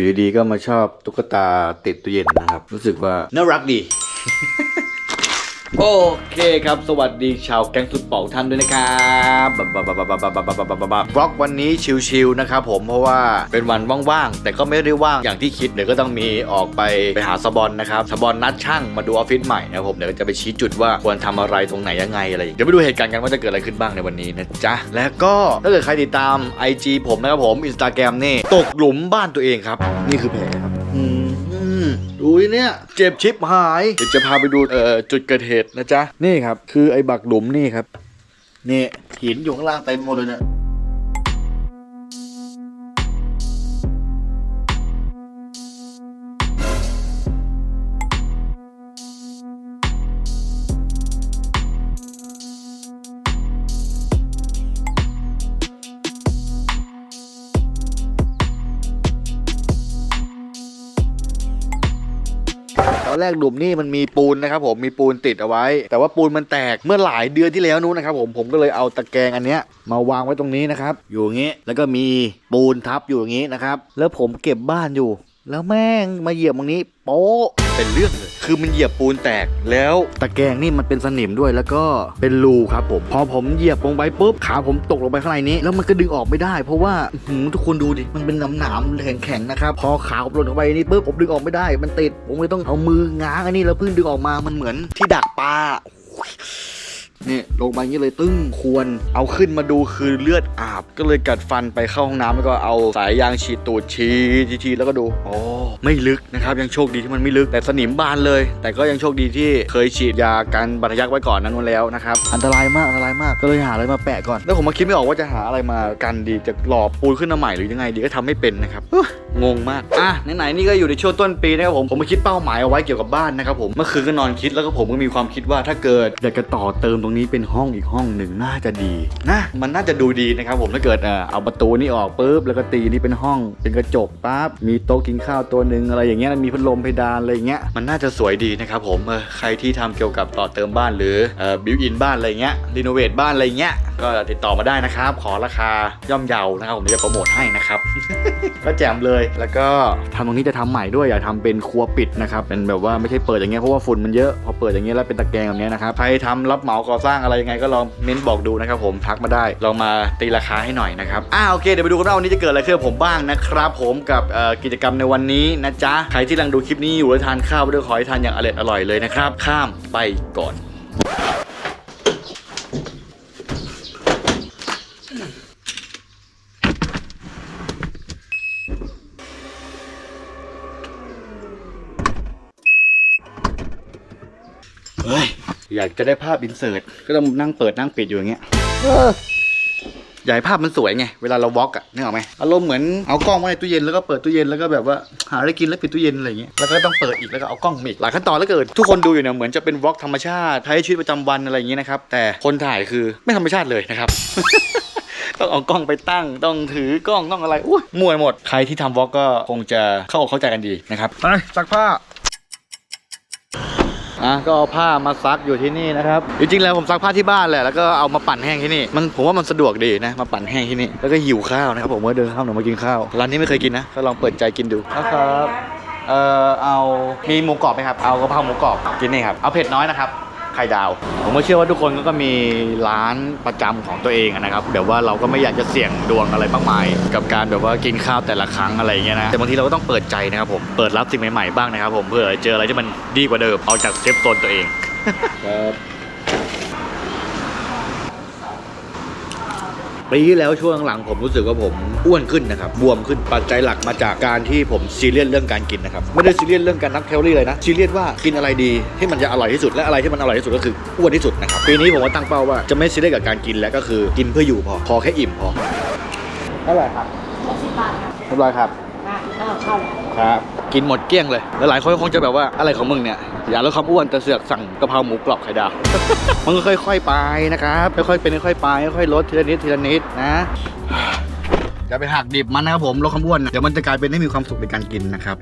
อยู่ดีๆก็มาชอบตุ๊กตาติดตู้เย็นนะครับ รู้สึกว่าน่ารักดี โอเคครับ สวัสดีชาวแก๊งสุดเป่าท่านด้วยนะครับบับบับบับบับบับบับบับบับบล็อกวันนี้ชิวๆนะครับผมเพราะว่าเป็นวันว่างๆ แต่ก็ไม่ได้ว่างอย่างที่คิดเดี๋ยวก็ต้องมีออกไปไปหาสบอนนะครับสบอนนัดช่างมาดูออฟฟิศใหม่นะครับผมเดี๋ยวจะไปชี้จุดว่าควรทำอะไรตรงไหนยังไงอะไรเงี้ยเดี๋ยวไปดูเหตุการณ์กันว่าจะเกิดอะไรขึ้นบ้างในวันนี้นะจ๊ะและก็ถ้าเกิดใครติดตาม IG ผมนะครับผมอินสตาแกรมนี่ตกหลุมบ้านตัวเองครับ นี่คือแผลครับอืม ดูเนี่ย เจ็บชิปหายเดี๋ยวจะพาไปดูเอ่อจุดเกิดเหตุนะจ๊ะ นี่ครับ คือไอ้บักหลุมนี่ครับ นี่หินอยู่ข้างล่างเต็มหมดเลยเนี่ย แรกหลุมนี่มันมีปูนนะครับผมมีปูนติดเอาไว้ แต่ว่าปูนมันแตกเมื่อหลายเดือนที่แล้วนู้นนะครับผมผมก็เลยเอาตะแกรงอันเนี้ยมาวางไว้ตรงนี้นะครับอยู่อย่างนี้แล้วก็มีปูนทับอยู่อย่างนี้นะครับแล้วผมเก็บบ้านอยู่ แล้วแม่งมาเหยียบตรงนี้โป๊ะเป็นเรื่องเลย คือมันเหยียบปูนแตกแล้ว ตะแกรงนี่มันเป็นสนิมด้วยแล้วก็เป็นรูครับผม พอผมเหยียบลงไปปุ๊บขาผมตกลงไปข้างในนี้ แล้วมันก็ดึงออกไม่ได้ เพราะว่าอื้อหือทุกคนดูดิ มันเป็นหนามหนามๆแข็งๆนะครับ พอขาผมหล่นลงไปนี่ปุ๊บผมดึงออกไม่ได้ มันติด ผมเลยต้องเอามือง้างอันนี้แล้วเพิ่งดึงออกมา มันเหมือนที่ดักปลา เนี่ลงไปอย่างนี้เลยตึ้งควร เอาขึ้นมาดูคือเลือดอาบ ก็เลยกัดฟันไปเข้าห้องน้ำแล้วก็เอาสายยางฉีดตูดฉีดฉีดแล้วก็ดูอ๋อไม่ลึกนะครับ ยังโชคดีที่มันไม่ลึกแต่สนิมบานเลย แต่ก็ยังโชคดีที่เคยฉีดยากันบาดทะยักไว้ก่อนนั้นแล้วนะครับอันตรายมากอันตรายมากก็เลยหาอะไรมาแปะก่อน แล้วผมมาคิดไม่ออกว่าจะหาอะไรมากันดีจะหล่อปูนขึ้นมาใหม่หรือยังไงดีก็ทำไม่เป็นนะครับงงมากอะไหนๆนี่ก็อยู่ในช่วงต้นปีนะครับผมผมมาคิดเป้าหมายเอาไว้เกี่ยวกับบ้านนะครับผมเมื่อคืนก็นอนคิดแล้วก็ผมก็มีความคิดว่าถ้าเกิดอยากจะต่อเติมตรงนี้เป็นห้องอีกห้องหนึ่งน่าจะดีนะมันน่าจะดูดีนะครับผมถ้าเกิดเออเอาประตูนี่ออกปุ๊บแล้วก็ตีนี่เป็นห้องเป็นกระจกปั๊บมีโต๊ะกินข้าวตัวหนึ่งอะไรอย่างเงี้ยมีพัดลมเพดานอะไรอย่างเงี้ยมันน่าจะสวยดีนะครับผมเออใครที่ทำเกี่ยวกับต่อเติมบ้านหรือเออบิวอินบ้านอะไรเงี้ยรีโนเวทบ้านอะไรเงี้ยก็ติดต่อมาได้นะครับ ขอราคาย่อมเยานะครับผมจะโปรโมทให้นะครับ ก็แจมเลยแล้วก็ทำตรงนี้จะทำใหม่ด้วยอยากทำเป็นครัวปิดนะครับเป็นแบบว่าไม่ใช่เปิดอย่างเงี้ยเพราะว่าฝุ่นมันเยอะพอเปิดอย่างเงี้ยแล้วเป็นตะแกรงแบบเนี้ยนะครับใครทำรับเหมาก่อสร้างอะไรยังไงก็ลองเม้นบอกดูนะครับผมทักมาได้ลองมาตีราคาให้หน่อยนะครับอ่าโอเคเดี๋ยวไปดูกันว่าวันนี้จะเกิดอะไรขึ้นกับผมบ้างนะครับผมกับกิจกรรมในวันนี้นะจ๊ะใครที่กำลังดูคลิปนี้อยู่แล้วทานข้าวด้วยขอให้ทานอย่างอร่อยอร่อยเลยนะครับข้ามไปก่อน เฮ้ย อยากจะได้ภาพอินเสิร์ตก็ต้องนั่งเปิดนั่งปิดอยู่อย่างเงี้ยอยากให้ภาพมันสวยไงเวลาเราวอล์กอะนึกออกไหมอารมณ์เหมือนเอากล้องไว้ในตู้เย็นแล้วก็เปิดตู้เย็นแล้วก็แบบว่าหาอะไรกินแล้วปิดตู้เย็นอะไรอย่างเงี้ยแล้วก็ต้องเปิดอีกแล้วก็เอากล้องมาอีกหลายขั้นตอนแล้วเกิดทุกคนดูอยู่เนี่ยเหมือนจะเป็นวอล์กธรรมชาติใช้ชีวิตประจำวันอะไรอย่างเงี้ยนะครับแต่คนถ่ายคือไม่ธรรมชาติเลยนะครับ ต้องเอากล้องไปตั้ง ต้องถือกล้องต้องอะไรอุ้ยมั่วหมดใครที่ทำวอล์กก็คงจะเข้าอกเข้าใจกันดีนะครับไปซักผ้า อะก็เอาผ้ามาซักอยู่ที่นี่นะครับจริงๆแล้วผมซักผ้าที่บ้านแหละแล้วก็เอามาปั่นแห้งที่นี่มันผมว่ามันสะดวกดีนะมาปั่นแห้งที่นี่แล้วก็หิวข้าวนะครับผมเมื่อเดินเข้าหนูมากินข้าวร้านนี้ไม่เคยกินนะก็ลองเปิดใจกินดูนะครับเอ่อเอามีหมูกรอบไหมครับเอากะเพราหมูกรอบกินนี่ครับเอาเผ็ดน้อยนะครับ ไข่ดาว ผมก็เชื่อว่าทุกคนก็มีร้านประจำของตัวเองนะครับแบบว่าเราก็ไม่อยากจะเสี่ยงดวงอะไรมากมาย กับการแบบว่ากินข้าวแต่ละครั้งอะไรอย่างเงี้ยนะแต่บางทีเราก็ต้องเปิดใจนะครับผมเปิดรับสิ่งใหม่ๆบ้างนะครับผมเพื่อเจออะไรที่มันดีกว่าเดิมออกจากเซฟโซนตัวเองครับ ปีที่แล้วช่วงหลังผมรู้สึกว่าผมอ้วนขึ้นนะครับบวมขึ้นปัจจัยหลักมาจากการที่ผมซีเรียสเรื่องการกินนะครับไม่ได้ซีเรียสเรื่องการนับแคลอรี่เลยนะซีเรียสว่ากินอะไรดีที่มันจะอร่อยที่สุดและอะไรที่มันอร่อยที่สุดก็คืออ้วนที่สุดนะครับปีนี้ผมก็ตั้งเป้าว่าจะไม่ซีเรียสกับการกินแล้วก็คือกินเพื่ออยู่พอพอแค่อิ่มพอเท่าไหร่ครับ60บาทค่ะเรียบร้อยครับอะข้าวข้าวแล้วครับ กินหมดเกลี้ยงเลยแล้วหลายคนคงจะแบบว่าอะไรของมึงเนี่ยอย่าลดความอ้วนแต่เสือกสั่งกะเพราหมูกรอบไข่ดาว มันก็ค่อยๆไปนะครับค่อยๆเป็นค่อยๆไปค่อยๆลดทีละนิดทีละนิดนะ อย่าไปหักดิบมันนะครับผมลดความอ้วนะเดี๋ยวมันจะกลายเป็นให้มีความสุขในการกินนะครับ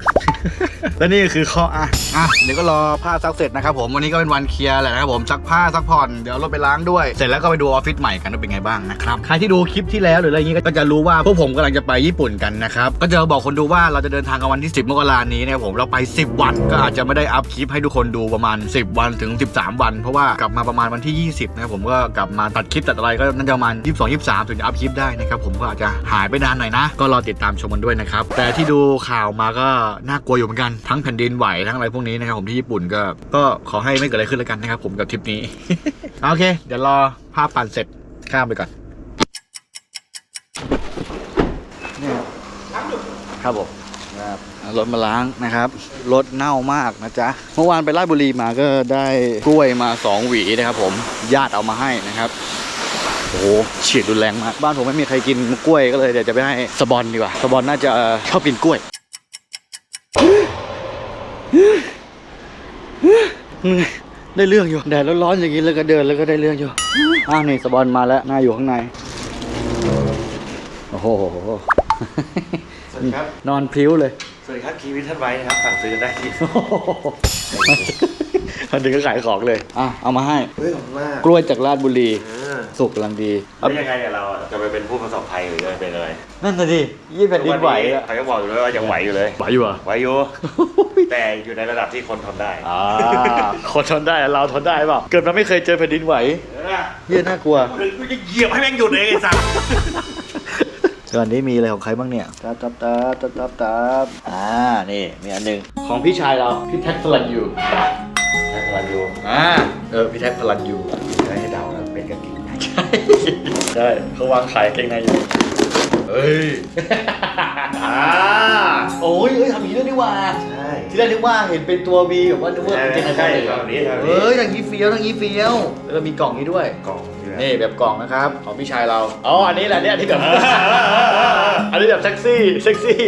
และนี่คือข้ออะอะเดี๋ยวก็รอผ้าซักเสร็จนะครับผมวันนี้ก็เป็นวันเคลียร์แหละนะครับผมซักผ้าซักผ่อนเดี๋ยวเอารถไปล้างด้วย เสร็จแล้วก็ไปดูออฟฟิศใหม่กันว่าเป็นไงบ้างนะครับใครที่ดูคลิปที่แล้วหรืออะไรอย่างนี้ก็จะรู้ว่าพวกผมกำลังจะไปญี่ปุ่นกันนะครับก็จะบอกคนดูว่าเราจะเดินทางกันวันที่ 10มกราคมนี้นะครับผมเราไป 10 วันก็อาจจะไม่ได้อัพคลิปให้ทุกคนดูประมาณ 10 วันถึง 13 วัน เพราะว่ากลับมาประมาณวันที่ 20นะครับผมก็กลับมาตัดคลิปตัดอะไรก็น่าจะประมาณ22 23 ถึงจะอัพคลิปได้นะครับผมก็อาจจะหายไปนานหน่อยนะ ก็รอติดตามชมกันด้วยนะครับ แต่ที่ดูข่าวมาก็น่ากลัวอยู่เหมือนกัน ทั้งแผ่นดินไหวทั้งอะไรพวกนี้นะครับผมที่ญี่ปุ่นก็ก็ขอให้ไม่เกิดอะไรขึ้นแล้วกันนะครับผมกับทริปนี้ โอเค เดี๋ยวรอภาพปั่นเสร็จข้ามไปก่อนเนี่ยครับผมครับรถมาล้างนะครับรถเน่ามากนะจ๊ะเมื่อวานไปราชบุรีมาก็ได้กล้วยมาสองหวีนะครับผมญาติเอามาให้นะครับ โอ้โหฉีดรุนแรงมาก บ้านผมไม่มีใครกินกล้วยก็เลยเดี๋ยวจะไปให้สบอนดีกว่า สบอนน่าจะชอบกินกล้วยได้เรื่องอยู่แดดร้อนๆอย่างนี้แล้วก็เดินแล้วก็ได้เรื่องอยู่อ้าวนี่สบอนมาแล้วหน้าอยู่ข้างในโอ้โหสวัสดีครับ นอนพริ้วเลย สวัสดีครับคีวิทท่านไว้นะครับสั่งซื้อได้ที่มันถึงก็ขายของเลย อะ เอามาให้ เฮ้ยขอบคุณมากกล้วยจากราชบุรีอ สุกกำลังดีแล้วยังไงเนี่ยเราอะจะไปเป็นผู้ประสบภัยหรือจะเป็นอะไรนั่นน่ะดิยี่แผ่นดินไหวอะใครก็บอกอยู่เลยว่ายังไหวอยู่เลยไหวอยู่อะไหวอยู่ แต่อยู่ในระดับที่คนทนได้อ่าคนทนได้เราทนได้เปล่าเกิดมาไม่เคยเจอแผ่นดินไหวเออเยี่ยน่ากลัวกูจะเหยียบให้แม่งหยุดเองไอ้สัสส่วนนี้มีอะไรของใครบ้างเนี่ยตับตับตับตับตับตับอ่า นี่ มีอันหนึ่งของพี่ชายเรา พี่แท็กพลันยูแท็กวันอยู่อ่า เออ พี่แท็กพลันยู ช่เขาวางขายเกงในอยู่เฮ้ยอ่าโอ้ยเอ้ยทำอย่างนี้ด้วยนี่หว่า ใช่ที่แรกนึกว่าเห็นเป็นตัวบีแบบว่านึกว่าเป็นเกงในใช่เลยแบบนี้แบบนี้เอ้ยอย่างนี้เฟี้ยวอย่างนี้เฟี้ยวแล้วก็มีกล่องนี้ด้วย กล่องอยู่นะนี่แบบกล่องนะครับของพี่ชายเราอ๋ออันนี้แหละเนี่ยที่แบบ อันนี้แบบเซ็กซี่เซ็กซี่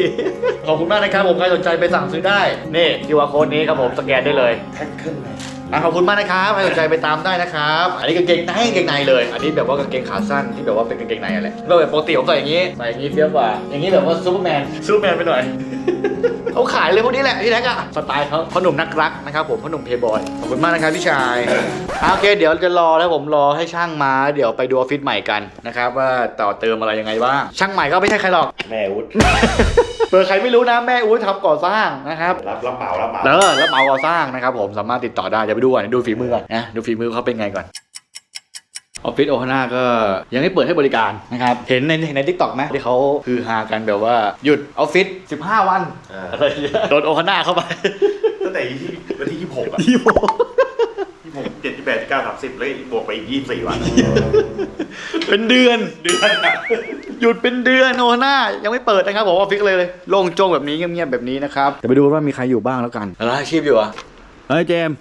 ขอบคุณมากนะครับผมใครสนใจไปสั่งซื้อได้ นี่คิวอาร์โค้ดนี้ครับผมสแกนได้เลย แท็กขึ้นเลย อะขอบคุณมากนะครับใครสนใจไปตามได้นะครับ อันนี้กางเกงในกางเกงในเลย อันนี้แบบว่ากางเกงขาสั้นที่แบบว่าเป็นกางเกงในอะไรก็แบบปกติผมใส่อย่างนี้ใส่อย่างนี้เฟี้ยวกว่า อย่างนี้แบบว่าซูเปอร์แมนซูเปอร์แมนไปหน่อย เขาขายเลยพวกนี้แหละพี่แท็กอะสไตล์เขาพ่อหนุ่มนักรักนะครับผมพ่อหนุ่มเพย์บอยขอบคุณมากนะครับพี่ชายอะโอเค เดี๋ยวจะรอแล้วผมรอให้ช่างมาเดี๋ยวไปดูออฟฟิศใหม่กันนะครับว่าต่อเติมอะไรยังไงบ้างช่างใหม่ก็ไม่ใช่ใครหรอก แม่วุฒิเผื่อใครไม่รู้นะแม่อุ้ยทำก่อสร้างนะครับรับรับเหมารับเหมาเออแล้วเหมาก่อสร้างนะครับผมสามารถติดต่อได้เดี๋ยวไปดูก่อนดูฝีมือก่อนนะดูฝีมือเขาเป็นไงก่อนออฟฟิศโอฮาน่าก็ยังไม่เปิดให้บริการนะครับ เห็นในในทิกตอกไหมที่เขาคือฮากันแบบว่าหยุดออฟฟิศ15 วันเอออะไรอย่างเงี้ยโดนโอฮาน่าเข้าไป ตั้งแต่ที่วันที่ยี่สิบหกอะยี่โมยี่สิบหกเจ็ดยี่สิบแปดยี่สิบเก้าสามสิบแล้วบวกไปอีกยี่สิบสี่วัน เป็นเดือนเดือนอะหยุดเป็นเดือนโอฮาน่ายังไม่เปิดนะครับผมออฟฟิศเลยเลยโล่งโจงแบบนี้เงียบๆแบบนี้นะครับเดี๋ยวไปดูว่ามีใครอยู่บ้างแล้วกันอะไรอาชีพอยู่อะเฮ้ยเจมส์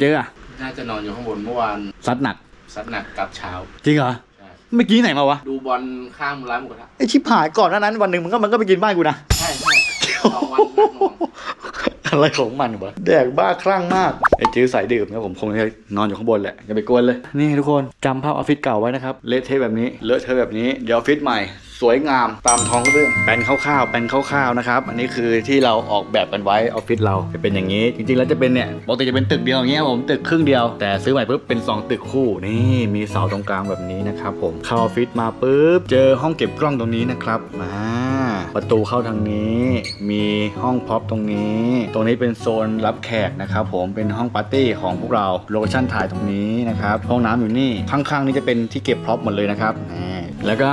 เจออะน่าจะนอนอยู่ข้างบนเมื่อวานซัดหนัก ซัดหนักกลับเช้าจริงเหรอใช่เมื่อกี้ไหนมาวะดูบอลข้ามร้านหมูกระทะไอชิบหายก่อนหน้านั้น วันหนึ่งมันก็มันก็ไปกินบ้านกูนะ ใช่ใช่สองวันหนักหน่วงอะไรของมันวะแดกบ้าคลั่งมากไอจื้อสายดื่มนะผมคงจะนอนอยู่ข้างบนแหละอย่าไปกวนเลย นี่ทุกคนจำภาพออฟฟิศเก่าไว้นะครับเละเทะแบบนี้เลอะเทอะแบบนี้เดี๋ยวออฟฟิศใหม่ สวยงามตามท้องเรื่องแปลนคร่าวๆแปลนคร่าวๆนะครับ อันนี้คือที่เราออกแบบกันไว้ออฟฟิศเราจะเป็นอย่างนี้ จริงๆแล้วจะเป็นเนี่ยปกติจะเป็นตึกเดียวอย่างเงี้ยผมตึกครึ่งเดียว แต่ซื้อใหม่ปุ๊บเป็นสองตึกคู่นี่มีเสาตรงกลางแบบนี้นะครับผมเข้าออฟฟิศมาปุ๊บเจอห้องเก็บกล้องตรงนี้นะครับมา ประตูเข้าทางนี้ มีห้องพ็อปตรงนี้ ตรงนี้เป็นโซนรับแขกนะครับผมเป็นห้องปาร์ตี้ของพวกเราโลเคชั่นถ่ายตรงนี้นะครับห้องน้ำอยู่นี่ข้างๆนี่จะเป็นที่เก็บพ็อพหมดเลยนะครับแล้วก็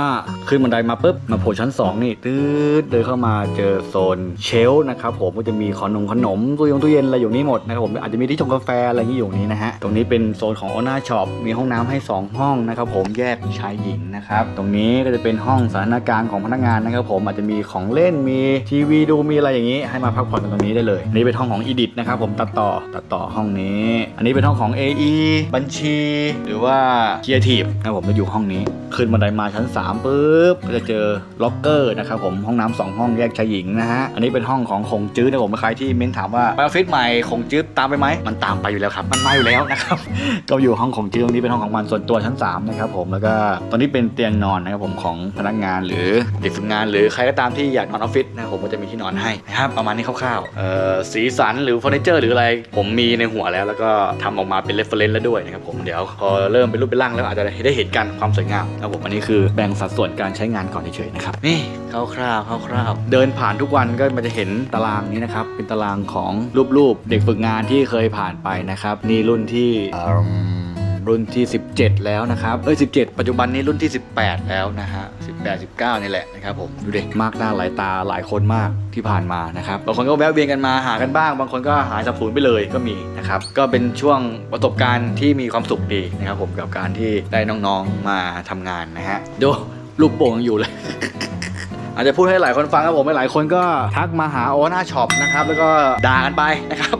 ขึ้นบันไดมาปุ๊บมาโผล่ชั้น 2 นี่ตืดเดินเข้ามาเจอโซนเชลนะครับผมก็จะมีขนมขนมตู้ยงตู้เย็นอะไรอยู่นี่หมดนะครับผมอาจจะมีที่ชงกาแฟอะไรอย่างนี้อยู่นี้นะฮะตรงนี้เป็นโซนของโอนาช็อปมีห้องน้ำให้ 2 ห้องนะครับผมแยกชายหญิงนะครับตรงนี้ก็จะเป็นห้องสถานการณ์ของพนักงานนะครับผมอาจจะมีของเล่นมีทีวีดูมีอะไรอย่างนี้ ให้มาพักผ่อนกันตรงนี้ได้เลยอันนี้เป็นห้องของ Edit นะครับผมตัดต่อตัดต่อห้องนี้ อันนี้เป็นห้องของ AE บัญชี หรือว่า Creative นะครับผมจะอยู่ห้องนี้ ขึ้นบันไดมาชั้น3ปุ๊บก็จะเจอล็อกเกอร์นะครับผมห้องน้ำสองห้องแยกชายหญิงนะฮะอันนี้เป็นห้องของคงจื้อนะผมใครที่เม้นถามว่าไปออฟฟิศใหม่คงจื้อตามไปไหมมันตามไปอยู่แล้วครับมันมาอยู่แล้วนะครับก็อยู่ห้องของจื้อตรงนี้เป็นห้องของมันส่วนตัวชั้น3นะครับผมแล้วก็ตอนนี้เป็นเตียงนอนนะครับผมของพนักงานหรือเด็กฝึกงานหรือใครก็ตามที่อยากนอนออฟฟิศนะครับผมก็จะมีที่นอนให้นะครับประมาณนี้คร่าวๆเอ่อสีสันหรือเฟอร์นิเจอร์หรืออะไร ผมมีในหัวแล้ว แล้วก็ทำออกมาเป็นเรฟเฟรนซ์แล้วด้วยนะครับผมเดี๋ยวพอเริ่มเป็นรูปเป็นร่างแล้วอาจจะได้เห็นกันความสวยงามนะครับผมอันนี้คือแบ่งสัดส่วนการใช้งานก่อนเฉยๆนะครับนี่คร่าวๆคร่าวๆเดินผ่านทุกวันก็มันจะเห็นตารางนี้นะครับเป็นตารางของรูปๆเด็กฝึกงานที่เคยผ่านไปนะครับนี่รุ่นที่เอิ่มรุ่นที่ 17 แล้วนะครับ เอ้ย 17 ปัจจุบันนี้รุ่นที่ 18 แล้วนะฮะ 89 นี่แหละนะครับผมดูเด็กมากหน้าหลายตาหลายคนมากที่ผ่านมานะครับบางคนก็แวะเวียนกันมาหากันบ้าง บางคนก็หายสับสนไปเลยก็มีนะครับก็เป็นช่วงประสบการณ์ที่มีความสุขดีนะครับผมกับการที่ได้น้องๆมาทำงานนะฮะดูลูกโป่งอยู่เลยอาจจะพูดให้หลายคนฟังครับผมหลายคนก็ทักมาหาโอนาช็อปนะครับ แล้วก็ด่ากันไปนะครับ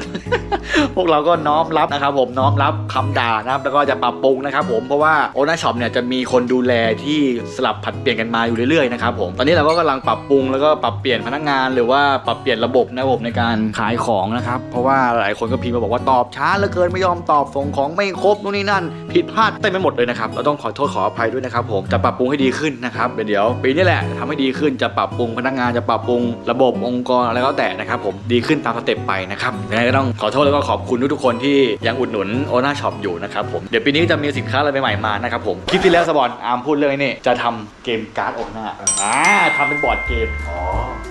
พวกเราก็น้อมรับนะครับผมน้อมรับคำด่านะครับแล้วก็จะปรับปรุงนะครับผมเพราะว่าโอนาช็อปเนี่ยจะมีคนดูแลที่สลับผัดเปลี่ยนกันมาอยู่เรื่อยๆนะครับผมตอนนี้เราก็กำลังปรับปรุงแล้วก็ปรับเปลี่ยนพนักงาน หรือว่าปรับเปลี่ยนระบบนะครับผมในการขายของนะครับเพราะว่าหลายคนก็พิมพ์มาบอกว่าตอบช้าเหลือเกินไม่ยอมตอบส่งของไม่ครบนู่นนี่นั่น ผิดพลาดเต็มไปหมดเลยนะครับเราต้องขอโทษขออภัยด้วยนะครับผมจะปรับปรุงให้ดีขึ้นนะครับเดี๋ยวปีนี้แหละจะทำให้ดีขึ้นจะปรับปรุงพนักงานจะปรับปรุงระบบองค์กรอะไรก็แต่นะครับผมดีขึ้นตามสเต็ปไปนะครับยังไงก็ต้องขอโทษแล้วก็ขอบคุณทุกๆคนที่ยังอุดหนุนโอนาช็อปอยู่นะครับผมเดี๋ยวปีนี้จะมีสินค้าอะไรใหม่ๆมานะครับผมคลิปที่แล้วสปอนอาร์มพูดเรื่องนี้จะทำเกมการ์ดโอนาอ่าทำเป็นบอร์ดเกมอ๋อ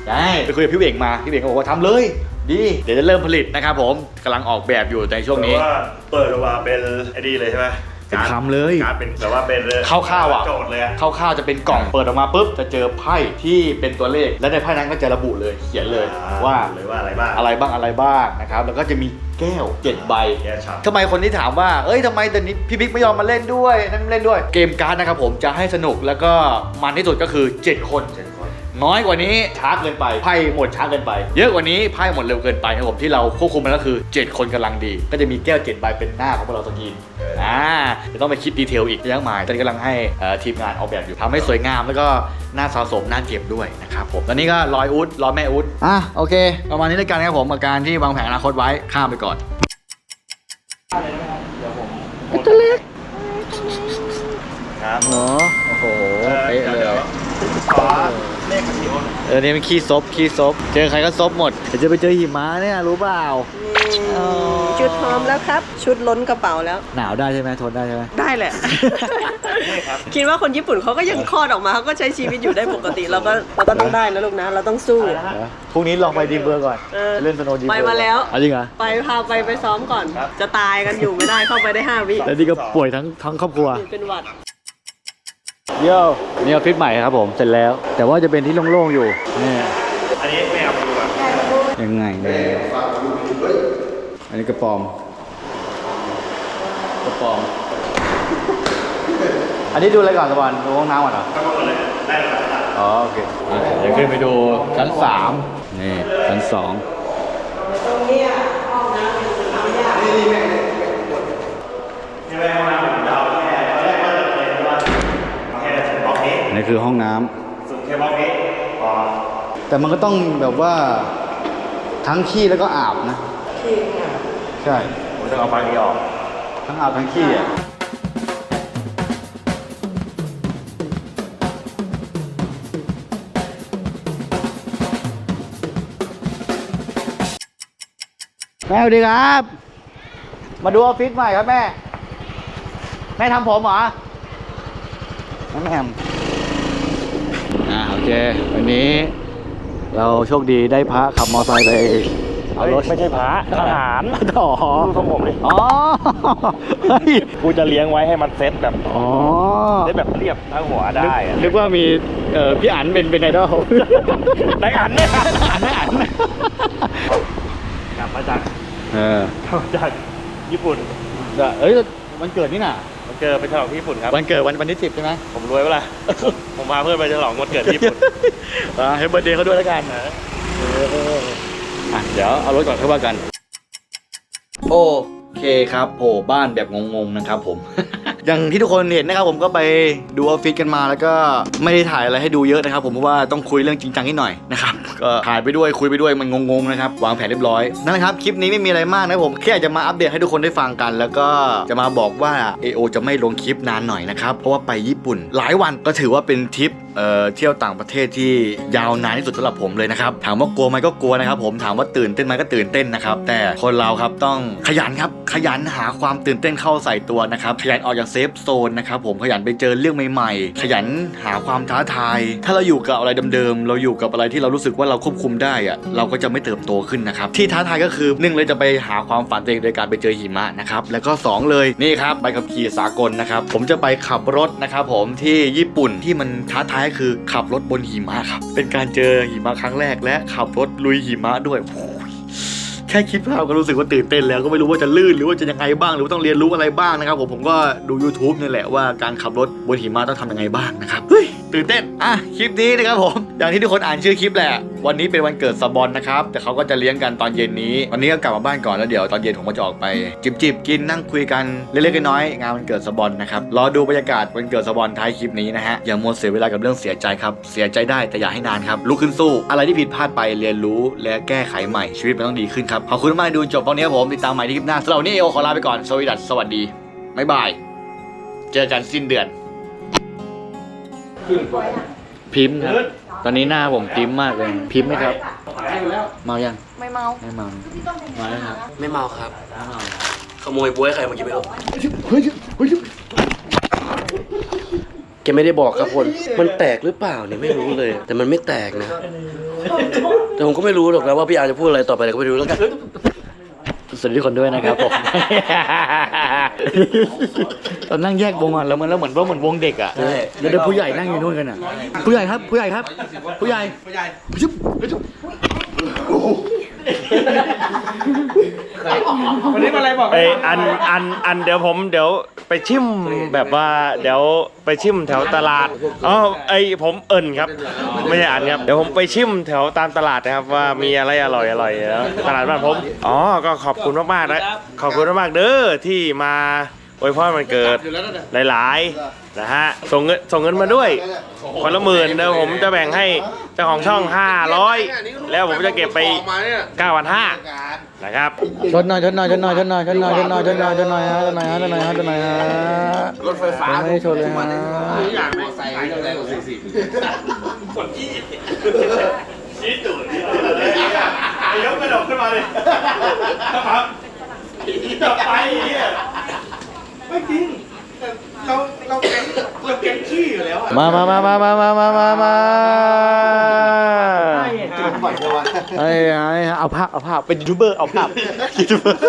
ได้ไปคุยกับพี่เวงมาพี่เวงก็บอกว่าทำเลย ดีเดี๋ยวจะเริ่มผลิตนะครับผมกำลังออกแบบอยู่ในช่วงนี้ แต่ว่าเปิดออกมาเป็นไอ้ดีเลยใช่ไหม เป็นคำเลยการดเป็นแบบว่าเป็นคร่าวๆอะโจทย์เลยอะคร่าวๆจะเป็นกล่องเปิดออกมาปุ๊บจะเจอไพ่ที่เป็นตัวเลข และในไพ่นั้นก็จะระบุเลย เขียนเลยว่าเลยว่าอะไรบ้างอะไรบ้างอะไรบ้างนะครับแล้วก็จะมีแก้ว7ใบแกชับทำไมคนที่ถามว่า เอ้ยทำไมเดี๋ยวนี้พี่บิ๊กไม่ยอมมาเล่นด้วยนั่นไม่เล่นด้วย เกมการ์ดนะครับผมจะให้สนุกแล้วก็มันที่สุดก็คือ 7 คนเจ็ดค นน้อยกว่านี้ช้าเกินไปไพ่หมดช้าเกินไป เยอะกว่านี้ไพ่หมดเร็วเกินไปครับผมที่เราควบคุมมันก็คือ 7 คนกำลังดี ก็จะมีแก้ว7ใบเป็นหน้าของพวกเราสกรีนอ่าจะต้องไปคิดดีเทลอีกเยอะมายตอนนี้กำลังให้เอ่อทีมงานออกแบบอยู่ทำให้สวยงามแล้วก็น่าสะสมน่าเก็บด้วยนะครับผมตอนนี้ก็รอยอุดรอแม่อุดอะโอเคประมาณนี้แล้วกันครับผมกับการที่วางแผนอนาคตไว้ข้ามไปก่อนครับโอ้โหเป๊ะเลยขอ เออนี่มันขี้ซบขี้ซบเจอใครก็ซบหมดเดี๋ยวจะไปเจอหิมะเนี่ยรู้เปล่า อ๋อ ชุดพร้อมแล้วครับ ชุดล้นกระเป๋าแล้ว หนาวได้ใช่ไหมทนได้ใช่ไหมได้แหละนี่ครับคิดว่าคนญี่ปุ่นเขาก็ยังคลอดออกมาเขาก็ใช้ชีวิตอยู่ได้ปกติเราก็เราก็ต้องได้นะลูกนะ เราต้องสู้ เดี๋ยวพรุ่งนี้ลองไปดีเบอร์ก่อนเออเล่นสโนว์ดีเบอร์ไปมาแล้วอ๋อจริงเหรอไปพาไปไปซ้อมก่อน จะตายกันอยู่ไม่ได้เข้าไปได้5วิแล้วนี่ก็ป่วยทั้งทั้งครอบครัว เป็นหวัด โย่นี่ออฟฟิศใหม่ครับผมเสร็จแล้ว แต่ว่าจะเป็นที่โล่งๆอยู่นี่อันนี้ไม่เอาไปดูอะยังไงเนี่ยอันนี้กระปอมกระปอม อันนี้ดูอะไรก่อนสวรรค์ดูห้องน้ำก่อนเหรอก็หมดเลยได้แล้วครับอ๋อโอเคเดี๋ยวขึ้นไปดูชั้นสามนี่ชั้นสองนี่ไม่ห้องน้ำผมจะเอาแค่ตอนแรกว่าจะเป็นว่าเอาแค่บล็อกนี้ อันนี้ คือห้องน้ำสุดแค่บล็อกนี้พอแต่มันก็ต้องแบบว่าทั้งขี้แล้วก็อาบนะใช่ ผมจะเอาไฟนี้ออก ทั้งอาบทั้งขี้อะแม่สวัสดีครับ มาดูออฟฟิศใหม่ครับแม่ แม่ทำผมเหรอแม่แฮมอ่าโอ เค วันนี้เราโชคดีได้พระขับมอเตอร์ไซค์ไปเอารถไม่ใช่พระทหารต่อดูทรงผมดิอ๋อเฮ้ยกูจะเลี้ยงไว้ให้มันเซ็ตแบบอ๋อได้แบบเรียบทั้งหัวได้อะนึกว่ามีเอ่อพี่อั๋นเป็นเป็นไอดอลในอันเนี่ยอั๋นไม่อั๋นกลับมาจากเออกลับมาจากญี่ปุ่นเอ้ยมันเกิดนี่น่ะมัน เกิดไปฉลองที่ญี่ปุ่นครับ วันเกิดวันวันที่สิบใช่ไหมผมรวยเวลา ผมพาเพื่อนไปฉลองวันเกิดที่ญี่ปุ่นอ่าให้เบอร์เดย์เขาด้วยแล้วกันเอออะเดี๋ยวเอารถก่อนค่อยว่ากัน โอเคครับโผบ้านแบบงงๆนะครับผม อย่างที่ทุกคนเห็นนะครับผมก็ไปดูออฟฟิศกันมาแล้วก็ไม่ได้ถ่ายอะไรให้ดูเยอะนะครับ ผมเพราะว่าต้องคุยเรื่องจริงจังนิดหน่อยนะครับ ก็ถ่ายไปด้วยคุยไปด้วยมันงงๆนะครับวางแผนเรียบร้อยนั่นแหละครับคลิปนี้ไม่มีอะไรมากนะครับผมแค่อยากจะมาอัปเดตให้ทุกคนได้ฟังกัน แล้วก็จะมาบอกว่า AO จะไม่ลงคลิปนานหน่อยนะครับเพราะว่าไปญี่ปุ่น หลายวันก็ถือว่าเป็นทริปเอ่อเที่ยวต่างประเทศที่ยาวนานที่สุดสำหรับผมเลยนะครับถามว่ากลัวไหมก็กลัวนะครับผมถามว่าตื่นเต้นไหมก็ตื่นเต้นนะครับแต่คนเราครับต้องขยันครับขยันหาความตื่นเต้นเข้าใส่ตัวนะครับขยันออกจากเซฟโซนนะครับผมขยันไปเจอเรื่องใหม่ๆ ขยันหาความท้าทาย ถ้าเราอยู่กับอะไรเดิมๆเราอยู่กับอะไรที่เรารู้สึกว่าเราควบคุมได้อะเราก็จะไม่เติบโตขึ้นนะครับที่ท้าทายก็คือหนึ่งเลยจะไปหาความฝันตัวเองโดยการไปเจอหิมะนะครับแล้วก็สองเลยนี่ครับใบขับขี่สากลนะครับผมจะไปขับรถนะครับผมที่ญี่ปุ่นที่มันท้าทายคือขับรถบนหิมะครับเป็นการเจอหิมะครั้งแรกและขับรถลุยหิมะด้วยโอ้ยแค่คิดภาพก็รู้สึกว่าตื่นเต้นแล้วก็ไม่รู้ว่าจะลื่นหรือว่าจะยังไงบ้าง หรือว่าต้องเรียนรู้อะไรบ้างนะครับผมผมก็ดู YouTube นี่แหละว่าการขับรถบนหิมะต้องทำยังไงบ้างนะครับเฮ้ยตื่นเต้นอะคลิปนี้นะครับผมอย่างที่ทุกคนอ่านชื่อคลิปแหละ วันนี้เป็นวันเกิดสบอนนะครับ แต่เขาก็จะเลี้ยงกันตอนเย็นนี้ วันนี้ก็กลับมาบ้านก่อนแล้วเดี๋ยวตอนเย็นผมก็จะออกไป จิบจิบๆกินนั่งคุยกันเล็กๆน้อยๆงานวันเกิดสบอนนะครับรอดูบรรยากาศวันเกิดสบอนท้ายคลิปนี้นะฮะอย่ามัวเสียเวลากับเรื่องเสียใจครับเสียใจได้แต่อย่าให้นานครับลุกขึ้นสู้ อะไรที่ผิดพลาดไปเรียนรู้และแก้ไขใหม่ชีวิตมันต้องดีขึ้นครับขอบคุณมากที่ดูจบตอนนี้ครับผมติดตามใหม่ที่คลิปหน้าสำหรับวันนี้เอโอขอลาไปก่อนสวัสดีสวัสดีบ๊ายบายเจอกันสิ้นเดือน พิมพ์ครับ ตอนนี้หน้าผมพิมพ์มากเลย พิมพ์ไหมครับ เมายัง ไม่เมา ไม่เมามาแล้วครับ ไม่เมาครับ ไม่เมา ขโมยบวยใครเมื่อกี้ไม่รู้เฮ้ยเฮ้ยแกไม่ได้บอกครับคน มันแตกหรือเปล่าเนี่ยไม่รู้เลย แต่มันไม่แตกนะ แต่ผมก็ไม่รู้หรอกนะว่าพี่อาร์จะพูดอะไรต่อไปแต่ก็ไม่รู้แล้วกัน สวัสดีทุกคนด้วยนะครับผมตอนนั่งแยกวงอะแล้วมันแล้วเหมือนว่าเหมือนวงเด็กอะใช่ เดี๋ยวเดี๋ยวผู้ใหญ่นั่งอยู่นู่นกันอะ ผู้ใหญ่ครับ ผู้ใหญ่ครับ ผู้ใหญ่ผู้ใหญ่ชุบชุบ วันนี้มาอะไรบอกไออันอันอันเดี๋ยวผมเดี๋ยวไปชิมแบบว่าเดี๋ยวไปชิมแถวตลาดอ๋อไอผมเอิญครับ ไม่ใช่อันครับเดี๋ยวผมไปชิมแถวตามตลาดนะครับว่ามีอะไรอร่อยอร่อยแล้วตลาดบ้านผมอ๋อก็ขอบคุณมากๆนะขอบคุณมากๆเด้อที่มา อวยพรมันเกิดหลายๆนะฮะส่งเงินส่งเงินมาด้วยคนละหมื่นเดี๋ยวผมจะแบ่งให้เจ้าของช่อง 500 แล้วผมจะเก็บไป9,500นะครับชนหน่อยชนหน่อยชนหน่อยชนหน่อยชนหน่อยชนหน่อยชนหน่อยชนหน่อยฮะชนหน่อยฮะชนหน่อยฮะชนหน่อยฮะรถไฟฟ้าไม่ได้ชนเลยฮะอย่างมอไซค์เร็วสี่สิบยกกระดกขึ้นมาเลยครับจับไปเนี่ย ไม่จริงเราเราแก๊งเราแก๊งขี้อยู่แล้วอะมามามามามามามามามาไอ้ไอ้เอาภาพเอาภาพเป็นยูทูบเบอร์เอาภาพยูทูบเบอร์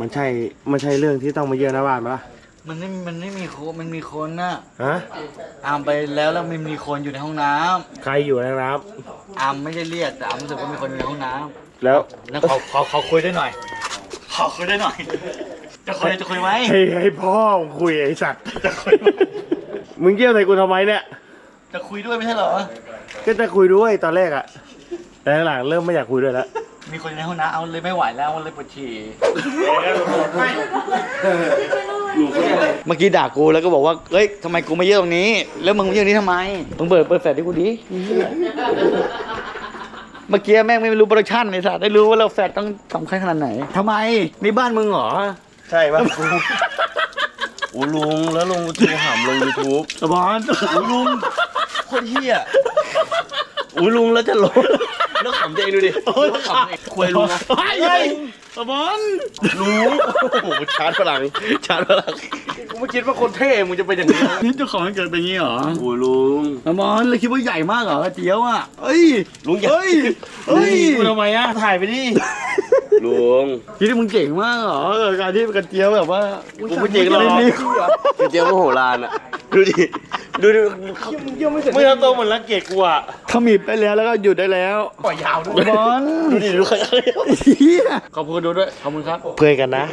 มันใช่มันใช่เรื่องที่ต้องมาเยือนหน้าบ้านปะล่ะ มันไม่มันไม่มีโคนมันมีคนน่ะฮะอามไปแล้วแล้วมันมีคนอยู่ในห้องน้ำใครอยู่ในน้อามไม่ได้เรียกแต่อามรู้สึกว่ามีคนอยู่ในห้องน้ำแล้วำแล้วขอขอขอคุยได้หน่อย ขอคุยได้หน่อย จะคุยจะคุยไหมให้ให้พ่อมึงคุยไอ้สัตว์จะคุยมึงเกี่ยวใส่กูทำไมเนี่ย จะคุยด้วยไม่ใช่เหรอ ก็จะคุยด้วยตอนแรกอะแต่หลังๆเริ่มไม่อยากคุยด้วยแล้วมีคนอยู่ในห้องน้ำเอาเลยไม่ไหวแล้วเลยปวดฉี่ เมื่อกี้ด่ากูแล้วก็บอกว่าเฮ้ยทำไมกูไม่เยอะตรงนี้ แล้วมึงมาเยอะตรงนี้ทำไม มึงเปิดเปิดแฟลชให้กูดิเมื่อกี้แม่งไม่รู้โปรดักชั่นในสัตว์ได้รู้ว่าเราแฟลชต้องสำคัญขนาดไหนทำไมนี่บ้านมึงเหรอ ใช่ปะโอ้ลุงแล้วลุงทูหามลงยูทูบสบอนโอ้ลุงโคตรเฮียอุ้ยลุงแล้วจะลง แล้วขำตัวเองดูดิแล้วขำตัวเองคุยลุงนะเฮ้ยสบอนลุงโอ้โหชาร์จพลังชาร์จพลังกูไม่คิดว่าคนเท่มึงจะเป็นอย่างนี้นี่เจ้าของวันเกิดเป็นงี้เหรอโอ้ยลุงสบอนเลยคิดว่าใหญ่มากเหรอกระเจียวอะเอ้ยลุงใหญ่เฮ้ยเฮ้ยกูทำไมอะถ่ายไปดิลุงคิดว่ามึงเก่งมากเหรอเออการที่กระเจียวแบบว่ากูไม่เจ๋งหรอกนี่เดี๋ยวโมโหลานอะดูดิ ดูดิมึงทำตัวเหมือนรังเกียจกูอะขมิบได้แล้วแล้วก็หยุดได้แล้วปล่อยยาวด้วยบอลดูดิดูใครเฮียขอบคุณดูด้วยขอบคุณครับ เพื่อนกันนะ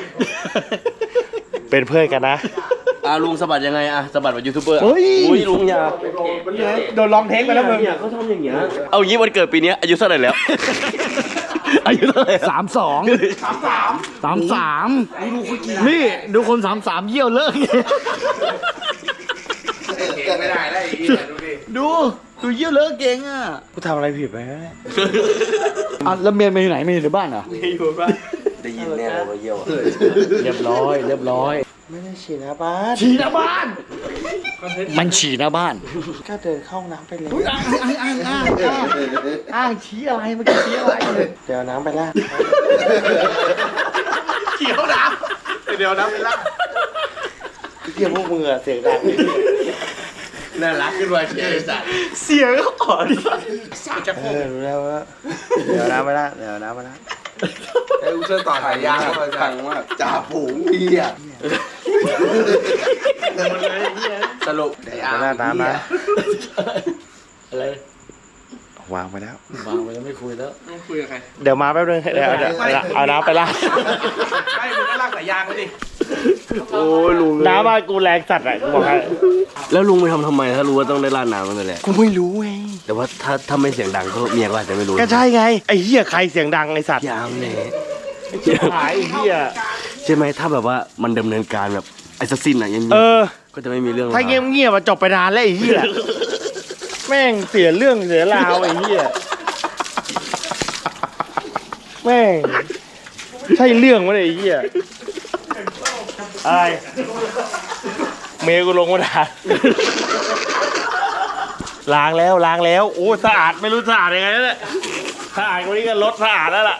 เป็นเพื่อนกันนะอ่าลุงสะบัดยังไงอะสะบัดแบบยูทูบเบอร์เฮ้ยอุ้ยลุงอย่าโดนลองเทคไปแล้วมึงเนี่ยเขาทำอย่างเงี้ยเอางี้วันเกิดปีเนี้ยอายุเท่าไหร่แล้วอายุเท่าไหร่สามสองสามสามสามสามนี่ดูคนสามสามเยี่ยวเลิกเก่ง ไม่ได้ได้อีกดูดิดู ดูเยี่ยวเลิกเก่งอะ กูทำอะไรผิดไปวะเนี่ยอะแล้วเมียนไปอยู่ไหนเมียนอยู่ในบ้านเหรอได้ยินแน่เลยว่าเยี่ยวอะเรียบร้อย เรียบร้อย ไม่ได้ฉีดนะบ้านฉี่หน้าบ้าน มันฉี่หน้าบ้านก็เดินเข้าน้ำไปเลย อ้างอ้างอ้างอ้างอ้างอ้างชี้อะไรเมื่อกี้ชี้อะไรเดี๋ยวน้ำไปละขี่เข้าน้ำเดี๋ยวน้ำไปละ เที่ยพวกมึงอะเสียงดัง น่ารักขึ้นมาเชียร์สัตว์เสียงก็อ่อนเออรู้แล้วว่าเดี๋ยวน้ำไปละเดี๋ยวน้ำไปละไอ้อุ้งเชิญต่อสายยางเข้ามาจังว่าจ่าฝูงพี่อะสรุปเดี๋ยวหน้าน้ำนะอะไรวางไปแล้ว วางไปแล้วไม่คุยแล้วมึงคุยกับใครเดี๋ยวมาแป๊บนึงเดี๋ยวเดี๋ยวเอาเอาน้ำไปละไม่มึงก็ลากสายยางไปดิ โอ้ยลุงน้ำบ้านกูแรงสัตว์อะกูบอกให้แล้วลุงไปทำทำไมถ้ารู้ว่าต้องได้ราดน้ำตั้งแต่แรกกูไม่รู้ไง แต่ว่าถ้าถ้าไม่เสียงดังก็เมียก็อาจจะไม่รู้ก็ใช่ไง ไอ้เหี้ยใครเสียงดังไอ้สัตว์ยามเลยหายไอ้เหี้ยใช่ไหมถ้าแบบว่ามันดำเนินการแบบไอ้สักสิ้นอะยังเออ ก็จะไม่มีเรื่องถ้าเงียบเงียบๆอะจบไปนานแล้วไอ้เหี้ยแม่งเสียเรื่องเสียราวไอ้เหี้ยแม่งใช่เรื่องวะเนี่ยไอ้เหี้ย อะไรเมย์กูลงมาด่าล้างแล้วล้างแล้วโอ้สะอาดไม่รู้สะอาดยังไงแล้วเนี่ยสะอาดกว่านี้ก็รถสะอาดแล้วล่ะ